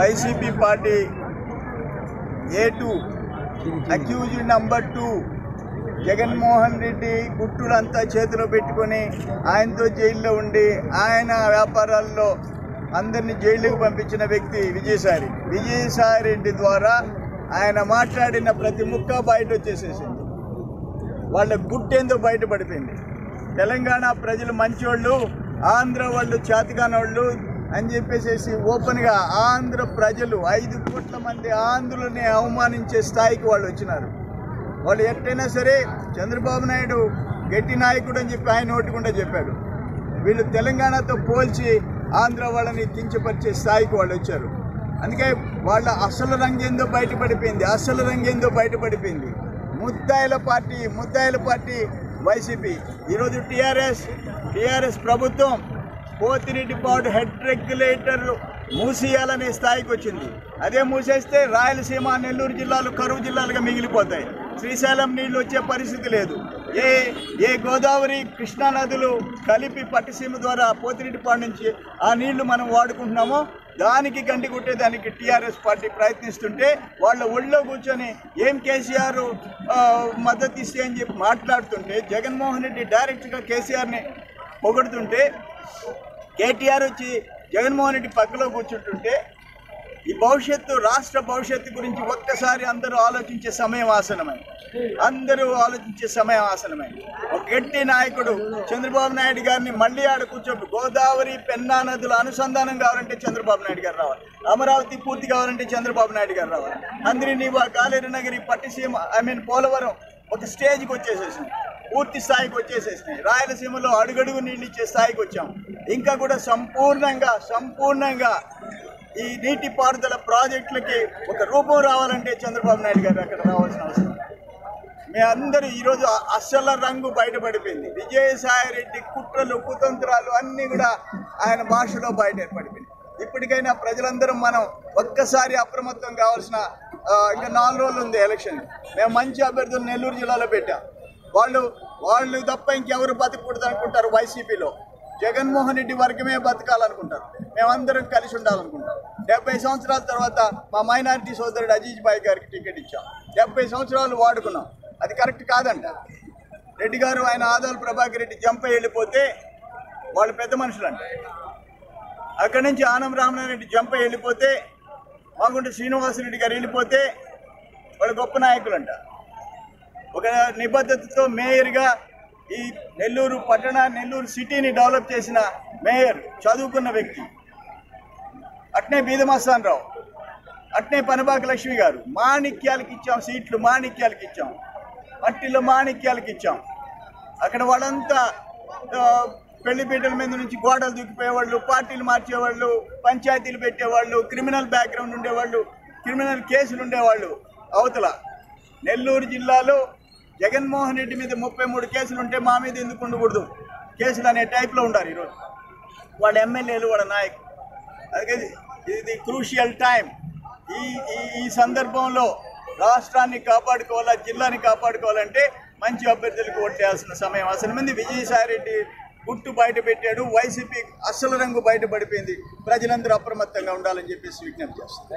YCP party A two accused number two Jaganmohan Reddy గుట్టులంతా చేతిలో పెట్టుకొని ఆయనతో జైల్లో ఉండి ఆయన వ్యాపారాల్లో అందరినీ జైలుకు పంపించిన వ్యక్తి విజయసాయి. విజయసాయి రెడ్డి ద్వారా ఆయన మాట్లాడిన ప్రతి ముక్క బయట వచ్చేసేసింది. వాళ్ళ గుట్టేందో బయటపడిపోయింది తెలంగాణ ప్రజలు మంచోళ్ళు ఆంధ్ర వాళ్ళు చేతకానోళ్ళు అని చెప్పేసి ఓపెన్గా ఆంధ్ర ప్రజలు ఐదు కోట్ల మంది ఆంధ్రులని అవమానించే స్థాయికి వాళ్ళు వచ్చినారు. వాళ్ళు ఎట్టయినా సరే చంద్రబాబు నాయుడు గట్టి నాయకుడు అని చెప్పి ఆయన ఓటుకుండా చెప్పాడు. వీళ్ళు తెలంగాణతో పోల్చి ఆంధ్ర వాళ్ళని కించపరిచే స్థాయికి వాళ్ళు వచ్చారు. అందుకే వాళ్ళ అసలు రంగేందో బయటపడిపోయింది అసలు రంగేందో బయటపడిపోయింది. ముద్దాయిల పార్టీ ముద్దాయిల పార్టీ వైసీపీ. ఈరోజు టీఆర్ఎస్ టీఆర్ఎస్ ప్రభుత్వం పోతిరెడ్డి పాడు హెడ్ రెగ్యులేటర్ మూసేయాలనే స్థాయికి వచ్చింది. అదే మూసేస్తే రాయలసీమ నెల్లూరు జిల్లాలు కరువు జిల్లాలుగా మిగిలిపోతాయి. శ్రీశైలం నీళ్ళు వచ్చే పరిస్థితి లేదు. ఏ ఏ గోదావరి కృష్ణా నదులు కలిపి పట్టిసీమ ద్వారా పోతిరెడ్డిపాడు నుంచి ఆ నీళ్ళు మనం వాడుకుంటున్నామో దానికి గండి కొట్టేదానికి టీఆర్ఎస్ పార్టీ ప్రయత్నిస్తుంటే వాళ్ళ ఒళ్ళో కూర్చొని ఏం కేసీఆర్ మద్దతు ఇస్తే అని చెప్పి మాట్లాడుతుంటే జగన్మోహన్ రెడ్డి డైరెక్ట్గా కేసీఆర్ని పొగుడుతుంటే కేటీఆర్ వచ్చి జగన్మోహన్ రెడ్డి పక్కలో కూర్చుంటుంటే ఈ భవిష్యత్తు రాష్ట్ర భవిష్యత్తు గురించి ఒక్కసారి అందరూ ఆలోచించే సమయం ఆసనమై అందరూ ఆలోచించే సమయం ఆసనమై ఒక గట్టి నాయకుడు చంద్రబాబు నాయుడు గారిని మళ్ళీ ఆడ కూర్చోబెట్టి గోదావరి పెన్నా నదుల అనుసంధానం కావాలంటే చంద్రబాబు నాయుడు గారు రావాలి. అమరావతి పూర్తి కావాలంటే చంద్రబాబు నాయుడు గారు రావాలి. అందరినీ కాలేరు నగరి పట్టిసీమ ఐ మీన్ పోలవరం ఒక స్టేజ్కి వచ్చేసేసింది పూర్తి స్థాయికి వచ్చేసేసినాయి రాయలసీమలో అడుగడుగు నీళ్ళు స్థాయికి వచ్చాం. ఇంకా కూడా సంపూర్ణంగా సంపూర్ణంగా ఈ నీటి పారుదల ప్రాజెక్టులకి ఒక రూపం రావాలంటే చంద్రబాబు నాయుడు గారు అక్కడ రావాల్సిన అవసరం. మీ అందరూ ఈరోజు అస్సల రంగు బయటపడిపోయింది. విజయసాయి రెడ్డి కుట్రలు కుతంత్రాలు అన్నీ కూడా ఆయన భాషలో బయటపడిపోయింది ఇప్పటికైనా ప్రజలందరం మనం ఒక్కసారి అప్రమత్తం కావాల్సిన ఇంకా నాలుగు రోజులు ఉంది ఎలక్షన్. మేము మంచి అభ్యర్థులు నెల్లూరు జిల్లాలో పెట్టాం. వాళ్ళు వాళ్ళు తప్ప ఇంకెవరు బతకూడదు అనుకుంటారు వైసీపీలో. జగన్మోహన్ రెడ్డి వర్గమే బతకాలనుకుంటారు. మేమందరం కలిసి ఉండాలనుకుంటాం. డెబ్బై సంవత్సరాల తర్వాత మా మైనారిటీ సోదరుడు అజీజ్ బాయ్ గారికి టికెట్ ఇచ్చాం. డెబ్బై సంవత్సరాలు వాడుకున్నాం. అది కరెక్ట్ కాదంట. రెడ్డి గారు ఆయన ఆదాలు ప్రభాకర్ రెడ్డి జంప్ వెళ్ళిపోతే వాళ్ళు పెద్ద మనుషులంట. అక్కడి నుంచి ఆనం రామనారెడ్డి జంప్ వెళ్ళిపోతే మాగుంట శ్రీనివాసరెడ్డి గారు వెళ్ళిపోతే వాళ్ళు గొప్ప నాయకులంట. ఒక నిబద్ధతతో మేయర్గా ఈ నెల్లూరు పట్టణ నెల్లూరు సిటీని డెవలప్ చేసిన మేయర్ చదువుకున్న వ్యక్తి. అట్నే బీదమస్తాన్ రావు అట్నే పనబాక లక్ష్మి గారు. మాణిక్యాలకి ఇచ్చాం సీట్లు మాణిక్యాలకి ఇచ్చాం. మట్టిలో మాణిక్యాలకి ఇచ్చాం. అక్కడ వాళ్ళంతా పెళ్ళిపీటల పెళ్ళి మీద నుంచి గోడలు దూకిపోయేవాళ్ళు పార్టీలు మార్చేవాళ్ళు పంచాయతీలు పెట్టేవాళ్ళు క్రిమినల్ బ్యాక్గ్రౌండ్ ఉండేవాళ్ళు క్రిమినల్ కేసులు ఉండేవాళ్ళు అవతల. నెల్లూరు జిల్లాలో జగన్మోహన్ రెడ్డి మీద ముప్పై మూడు కేసులు ఉంటే మా మీద ఎందుకు ఉండకూడదు? కేసులు అనే టైప్లో ఉండారు ఈరోజు. వాళ్ళ ఎమ్మెల్యేలు వాళ్ళ నాయకులు. అందుకే ఇది క్రూషియల్ టైం ఈ ఈ సందర్భంలో రాష్ట్రాన్ని కాపాడుకోవాలా జిల్లాని కాపాడుకోవాలంటే మంచి అభ్యర్థులకు ఓట్లేయాల్సిన సమయం అసలు మంది విజయసాయిరెడ్డి గుట్టు బయట పెట్టాడు వైసీపీ అసలు రంగు బయటపడిపోయింది ప్రజలందరూ అప్రమత్తంగా ఉండాలని చెప్పేసి విజ్ఞప్తి చేస్తారు